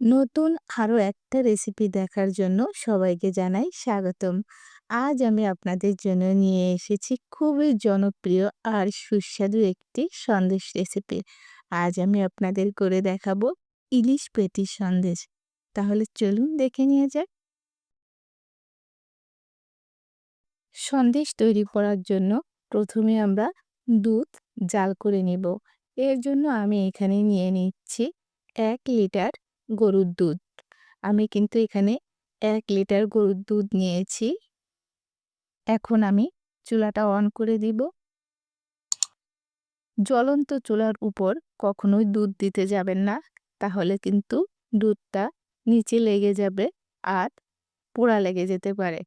নতুন আরও একটা রেসিপি দেখার জন্য সবাইকে জানাই স্বাগতম। আজ আমি আপনাদের জন্য নিয়ে এসেছি খুবই জনপ্রিয় আর সুস্বাদু একটি সন্দেশ রেসিপি। আজ আমি আপনাদের করে দেখাবো ইলিশ পেটি সন্দেশ। তাহলে চলুন দেখে নিয়ে যাক। সন্দেশ তৈরি করার জন্য প্রথমে আমরা দুধ জাল করে নেব। এর জন্য আমি এখানে নিয়ে নিচ্ছি এক লিটার গরুর দুধ। আমি কিন্তু এখানে এক লিটার গরুর দুধ নিয়েছি। এখন আমি চুলাটা অন করে দিব। জ্বলন্ত চুলার উপর কখনোই দুধ দিতে যাবেন না। তাহলে কিন্তু দুধটা নিচে লেগে যাবে আর পোড়া লেগে যেতে পারে।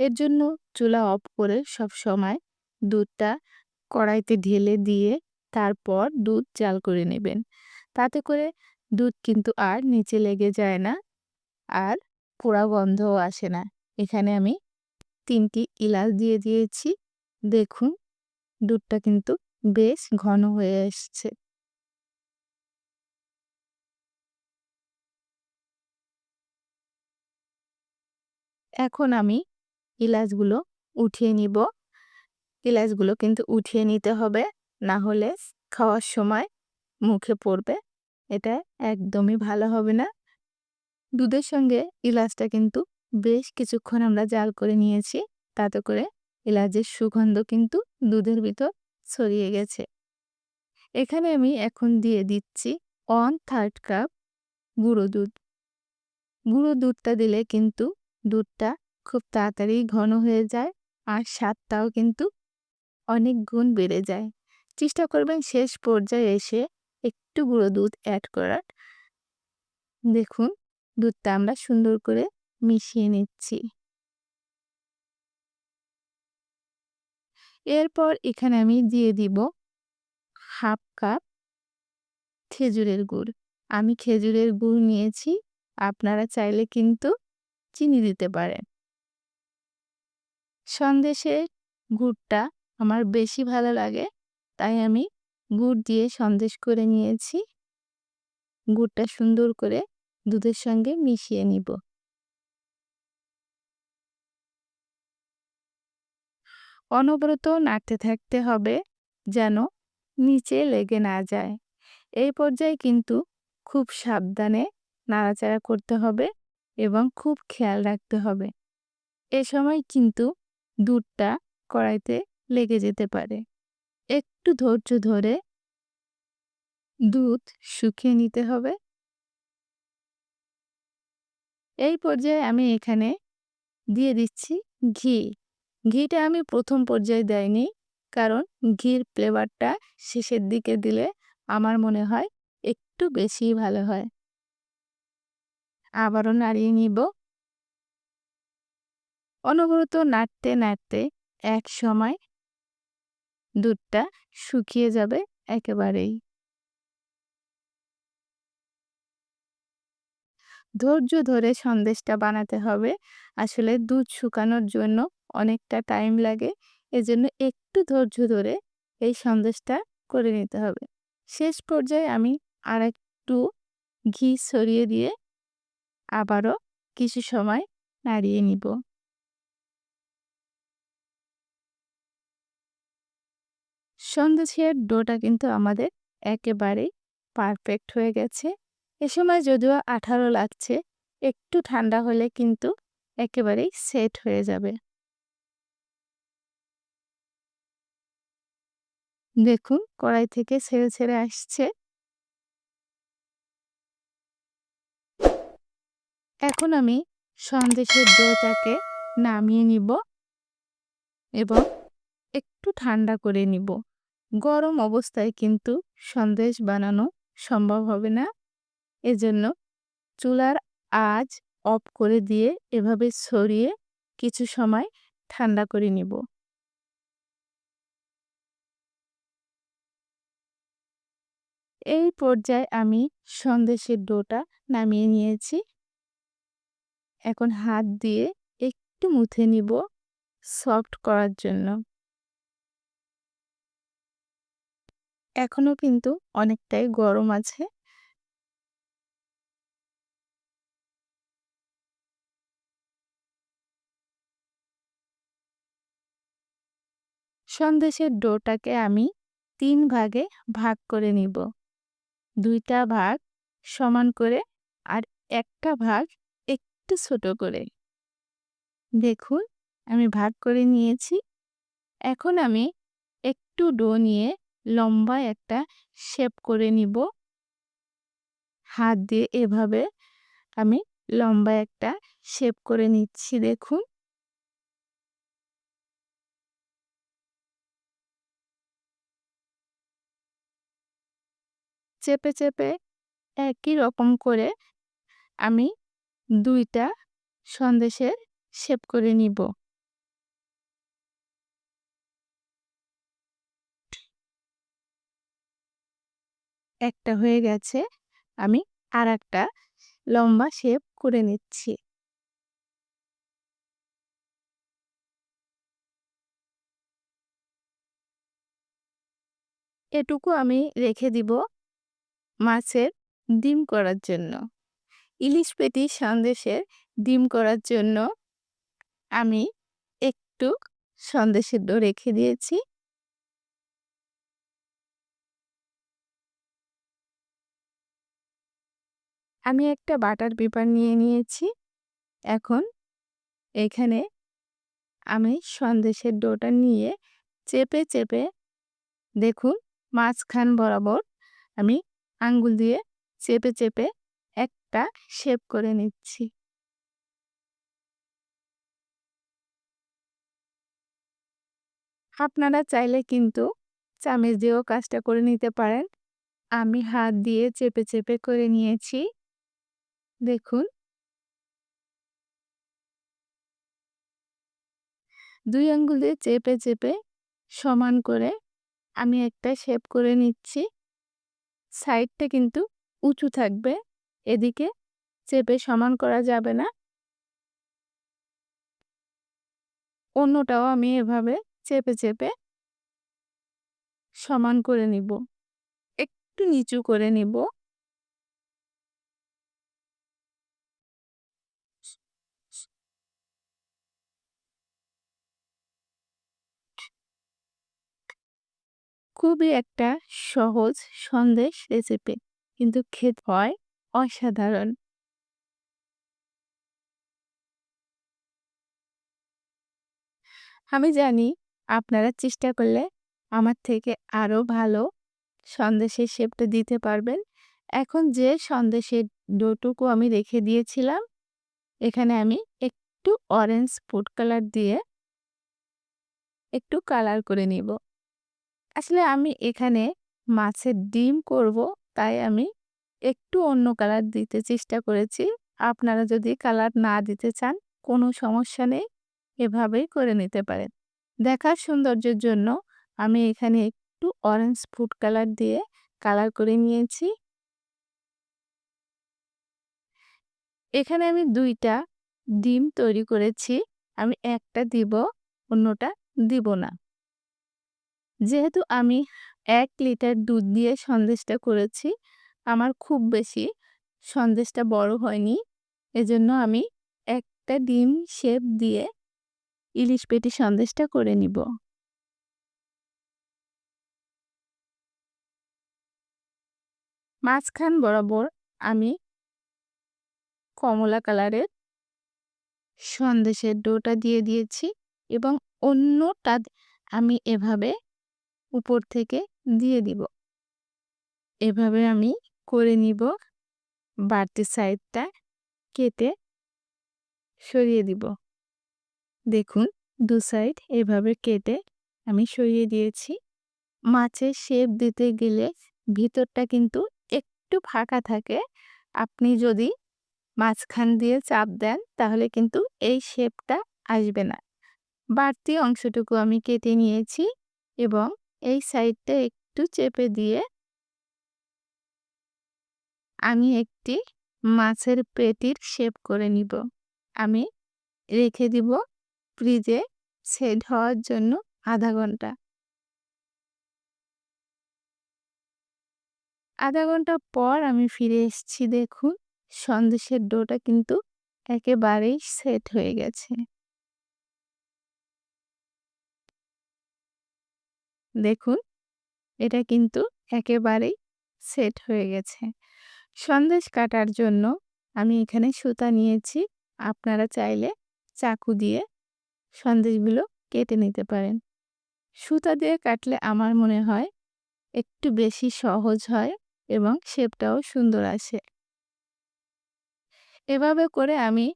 এর জন্য চুলা অফ করে সব সময় দুধটা কড়াইতে ঢেলে দিয়ে তারপর দুধ জাল করে নেবেন। তাতে করে দুধ কিন্তু আর নিচে লেগে যায় না। আর পোড়া গন্ধও আসে না। এখানে আমি তিনটি ইলাচ দিয়ে দিয়েছি। দেখুন, দুধটা কিন্তু বেশ ঘন হয়ে এসছে। এখন আমি ইলাচগুলো উঠিয়ে নিব। ইলাচগুলো কিন্তু উঠিয়ে নিতে হবে। না হলে খাওয়ার সময় মুখে পড়বে। এটা একদমই ভালো হবে না। দুধের সঙ্গে ইলাচটা কিন্তু বেশ কিছুক্ষণ আমরা জাল করে নিয়েছি, তাতে করে এলাচের সুগন্ধ কিন্তু দুধের ভিতর ছড়িয়ে গেছে। এখানে আমি এখন দিয়ে দিচ্ছি ওয়ান থার্ড কাপ গুঁড়ো দুধ। গুঁড়ো দুধটা দিলে কিন্তু দুধটা খুব তাড়াতাড়ি ঘন হয়ে যায় আর স্বাদটাও কিন্তু অনেক গুণ বেড়ে যায়। চেষ্টা করবেন শেষ পর্যায়ে এসে একটু গুঁড়ো দুধ অ্যাড করার। দেখুন, দুধটা আমরা সুন্দর করে মিশিয়ে নিচ্ছি। এরপর এখানে আমি দিয়ে দিব হাফ কাপ খেজুরের গুড়। আমি খেজুরের গুড় নিয়েছি, আপনারা চাইলে কিন্তু চিনি দিতে পারেন। সন্দেশের গুড়টা আমার বেশি ভালো লাগে, তাই আমি গুড় দিয়ে সন্দেশ করে নিয়েছি। গুড়টা সুন্দর করে দুধের সঙ্গে মিশিয়ে নিব। অনবরত নাড়তে থাকতে হবে যেন নিচে লেগে না যায়। এই পর্যায়ে কিন্তু খুব সাবধানে নাড়াচাড়া করতে হবে এবং খুব খেয়াল রাখতে হবে। এ সময় কিন্তু দুধটা কড়াইতে লেগে যেতে পারে। একটু ধৈর্য ধরে দুধ শুকিয়ে নিতে হবে। এই পর্যায়ে আমি এখানে দিয়ে দিচ্ছি ঘি। ঘিটা আমি প্রথম পর্যায়ে দেয়নি কারণ ঘির ফ্লেভারটা শেষের দিকে দিলে আমার মনে হয় একটু বেশি ভালো হয়। আবারও নাড়িয়ে নিব। অনবরত নাড়তে নাড়তে এক সময় দুধটা শুকিয়ে যাবে একেবারেই। ধৈর্য ধরে সন্দেশটা বানাতে হবে। আসলে দুধ শুকানোর জন্য অনেকটা টাইম লাগে। এজন্য একটু ধৈর্য ধরে এই সন্দেশটা করে নিতে হবে। শেষ পর্যায়ে আমি আর একটু ঘি ছড়িয়ে দিয়ে আবারও কিছু সময় নাড়িয়ে নিব। সন্দেশের ডোটা কিন্তু আমাদের একেবারেই পারফেক্ট হয়ে গেছে। এ সময় যদিও আঠারো লাগছে, একটু ঠান্ডা হলে কিন্তু একেবারেই সেট হয়ে যাবে। দেখুন, কড়াই থেকে ছেড়ে ছেড়ে আসছে। এখন আমি সন্দেশের ডোটাকে নামিয়ে নিব এবং একটু ঠান্ডা করে নিব। গরম অবস্থায় কিন্তু সন্দেশ বানানো সম্ভব হবে না। এজন্য চুলার আজ অফ করে দিয়ে এভাবে ছড়িয়ে কিছু সময় ঠান্ডা করে নিব। এই পর্যায়ে আমি সন্দেশের ডোটা নামিয়ে নিয়েছি। এখন হাত দিয়ে একটু মুথে নিব সফট করার জন্য। এখনও কিন্তু অনেকটাই গরম আছে। সন্দেশের ডোটাকে আমি তিন ভাগে ভাগ করে নিব। দুইটা ভাগ সমান করে আর একটা ভাগ একটু ছোট করে। দেখুন, আমি ভাগ করে নিয়েছি। এখন আমি একটু ডো নিয়ে লম্বা একটা শেপ করে নিব। হাত দিয়ে এভাবে আমি লম্বা একটা শেপ করে নিচ্ছি, দেখুন। চেপে চেপে একই রকম করে আমি দুইটা সন্দেশের শেপ করে নিব। একটা হয়ে গেছে, আমি আর একটা লম্বা শেপ করে নিচ্ছি। এটুকু আমি রেখে দিব মাছের ডিম করার জন্য। ইলিশ পেটি সন্দেশের ডিম করার জন্য আমি একটু সন্দেশের ডো রেখে দিয়েছি। আমি একটা বাটার পেপার নিয়ে নিয়েছি। এখন এখানে আমি সন্দেশের ডোটা নিয়ে চেপে চেপে দেখুন মাঝখান বরাবর আমি আঙ্গুল দিয়ে চেপে চেপে একটা শেপ করে নিচ্ছি। আপনারা চাইলে কিন্তু চামচ দিয়েও কাজটা করে নিতে পারেন। আমি হাত দিয়ে চেপে চেপে করে নিয়েছি। দেখুন। দুই আঙ্গুল দিয়ে চেপে চেপে সমান করে আমি একটা শেপ করে নিচ্ছি। সাইডটা কিন্তু উঁচু থাকবে, এদিকে চেপে সমান করা যাবে না। অন্যটাও আমি এভাবে চেপে চেপে সমান করে নিব। একটু নিচু করে নিব। খুবই একটা সহজ সন্দেশ রেসিপি কিন্তু খেতে হয় অসাধারণ। আমি জানি আপনারা চেষ্টা করলে আমার থেকে আরও ভালো সন্দেশের শেপটা দিতে পারবেন। এখন যে সন্দেশের ডোটুকু আমি রেখে দিয়েছিলাম, এখানে আমি একটু অরেঞ্জ ফুড কালার দিয়ে একটু কালার করে নিব। আসলে আমি এখানে মাছের ডিম করব, তাই আমি একটু অন্য কালার দিতে চেষ্টা করেছি। আপনারা যদি কালার না দিতে চান, কোনো সমস্যা নেই, এভাবেই করে নিতে পারেন। দেখার সৌন্দর্যের জন্য আমি এখানে একটু অরেঞ্জ ফুড কালার দিয়ে কালার করে নিয়েছি। এখানে আমি দুইটা ডিম তৈরি করেছি, আমি একটা দিব, অন্যটা দিব না। যেহেতু আমি এক লিটার দুধ দিয়ে সন্দেশটা করেছি, আমার খুব বেশি সন্দেশটা বড় হয়নি। এজন্য আমি একটা ডিম শেপ দিয়ে ইলিশ পেটি সন্দেশটা করে নিব। মাঝখান বরাবর আমি কমলা কালারের সন্দেশের ডোটা দিয়ে দিয়েছি এবং অন্যটা আমি এভাবে উপর থেকে দিয়ে দিব। এভাবে আমি করে নিব। বাড়তি সাইডটা কেটে সরিয়ে দিব। দেখুন, দু সাইড এভাবে কেটে আমি সরিয়ে দিয়েছি। মাছের শেপ দিতে গেলে ভিতরটা কিন্তু একটু ফাঁকা থাকে। আপনি যদি মাঝখান দিয়ে চাপ দেন, তাহলে কিন্তু এই শেপটা আসবে না। বাড়তি অংশটুকু আমি কেটে নিয়েছি এবং এই সাইডটা একটু চেপে দিয়ে আমি একটি মাছের পেটির শেপ করে নিব। আমি রেখে দিব ফ্রিজে সেট হওয়ার জন্য আধা ঘণ্টা। আধা ঘণ্টা পর আমি ফিরে এসেছি দেখুন, সন্দেশের ডোটা কিন্তু একেবারেই সেট হয়ে গেছে। দেখুন, এটা কিন্তু একেবারেই সেট হয়ে গেছে। সন্দেশ কাটার জন্য আমি এখানে সুতা নিয়েছি, আপনারা চাইলে চাকু দিয়ে সন্দেশগুলো কেটে নিতে পারেন। সুতা দিয়ে কাটলে আমার মনে হয় একটু বেশি সহজ হয় এবং শেপটাও সুন্দর আসে। এভাবে করে আমি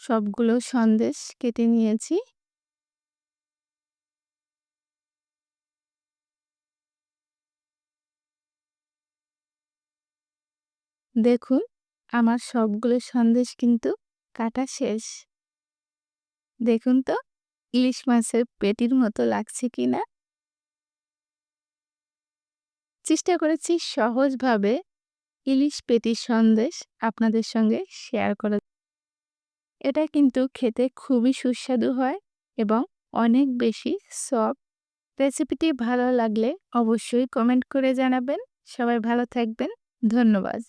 সবগুলো সন্দেশ কেটে নিয়েছি। দেখুন, আমার সবগুলো সন্দেশ কিন্তু কাটা শেষ। দেখুন তো, ইলিশ মাছের পেটির মতো লাগছে কি না? চেষ্টা করেছি সহজভাবে ইলিশ পেটির সন্দেশ আপনাদের সঙ্গে শেয়ার করা। এটা কিন্তু খেতে খুবই সুস্বাদু হয় এবং অনেক বেশি সফট রেসিপিটি ভালো লাগলে অবশ্যই কমেন্ট করে জানাবেন। সবাই ভালো থাকবেন। ধন্যবাদ।